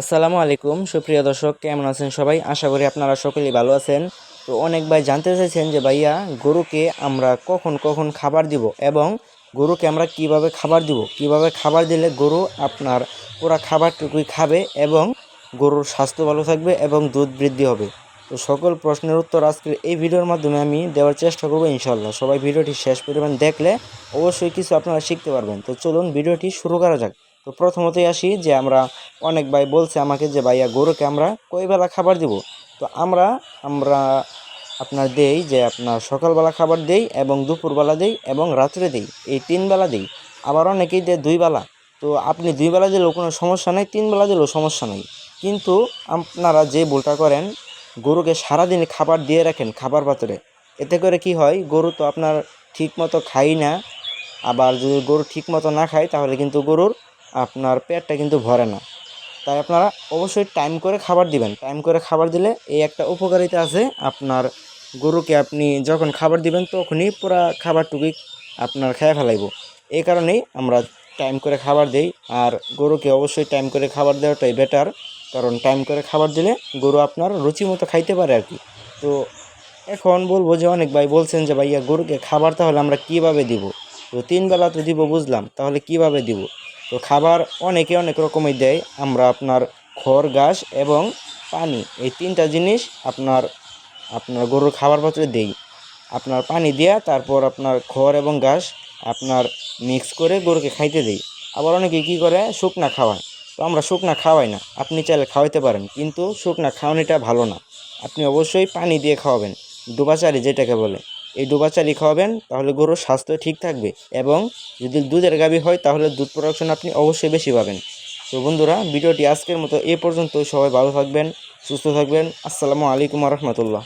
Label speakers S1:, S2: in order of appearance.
S1: আসসালামু আলাইকুম। সুপ্রিয় দর্শক, কেমন আছেন সবাই? আশা করি আপনারা সকলেই ভালো আছেন। তো অনেক ভাই জানতে চাইছেন যে, ভাইয়া, গরুকে আমরা কখন কখন খাবার দিব এবং গরুকে আমরা কীভাবে খাবার দিব? কীভাবে খাবার দিলে গরু আপনার পুরা খাবারটুকুই খাবে এবং গরুর স্বাস্থ্য ভালো থাকবে এবং দুধ বৃদ্ধি হবে? তো সকল প্রশ্নের উত্তর আজকের এই ভিডিওর মাধ্যমে আমি দেওয়ার চেষ্টা করব ইনশাল্লাহ সবাই ভিডিওটি শেষ পরিমাণ দেখলে অবশ্যই কিছু আপনারা শিখতে পারবেন। তো চলুন ভিডিওটি শুরু করা যাক। তো প্রথমতই আসি যে আমরা অনেক ভাই বলছে আমাকে যে, ভাইয়া, গরুকে আমরা কই বেলা খাবার দিব? তো আমরা আমরা আপনার দেই যে, আপনার সকালবেলা খাবার দেই এবং দুপুরবেলা দেই এবং রাত্রে দেই। এই তিন বেলা দেই। আবার অনেকেই দেয় দুই বেলা তো আপনি দুই বেলা দিলেও কোনো সমস্যা নেই তিন বেলা দিলেও সমস্যা নেই। কিন্তু আপনারা যে ভুলটা করেন, গরুকে সারাদিন খাবার দিয়ে রাখেন, খাবার পাত্রে। এতে করে কি হয়, গরু তো আপনার ঠিক মতো খাই না। আবার যদি গরু ঠিক মতো না খায়, তাহলে কিন্তু গরুর আপনার পেটটা কিন্তু ভরে না। তাই আপনারা অবশ্যই টাইম করে খাবার দিবেন। টাইম করে খাবার দিলে এই একটা উপকারিতা আছে আপনার গরুকে আপনি যখন খাবার দিবেন তখনই পুরা খাবারটুকুই আপনার খেয়ে ফেলাইব। এই কারণেই আমরা টাইম করে খাবার দেই। আর গরুকে অবশ্যই টাইম করে খাবার দেওয়াটাই বেটার কারণ টাইম করে খাবার দিলে গরু আপনার রুচি মতো খাইতে পারে আর কি। তো এখন বলব যে অনেক ভাই বলছেন যে, ভাইয়া, গরুকে খাবার তাহলে আমরা কীভাবে দিব? তো তিন বেলা তো দিব বুঝলাম। তাহলে কীভাবে দিব? তো খাবার অনেকে অনেক রকমের দেয়। আমরা আপনার খড়, ঘাস এবং পানি, এই তিনটা জিনিস আপনার আপনার গরুর খাবার পাত্রে দেই। আপনার পানি দেয়া তারপর আপনার খড় এবং ঘাস আপনার মিক্স করে গরুকে খাইতে দেই। আবার অনেকে কী করে? শুকনা খাওয়ায়। তো আমরা শুকনা খাওয়াই না। আপনি চাইলে খাওয়াইতে পারেন, কিন্তু শুকনা খাওয়ানিটা ভালো না। আপনি অবশ্যই পানি দিয়ে খাওয়াবেন। ডুবাচারি যেটাকে বলে। এই ডুবাচারি খাওয়াবেন তাহলে গরুর স্বাস্থ্য ঠিক থাকবে এবং যদি দুধের গাভী হয়, তাহলে দুধ প্রোডাকশন আপনি অবশ্যই বেশি পাবেন। তো বন্ধুরা, ভিডিওটি আজকের মতো এ পর্যন্ত। সবাই ভালো থাকবেন, সুস্থ থাকবেন। আসসালামু আলাইকুম রহমতুল্লাহ।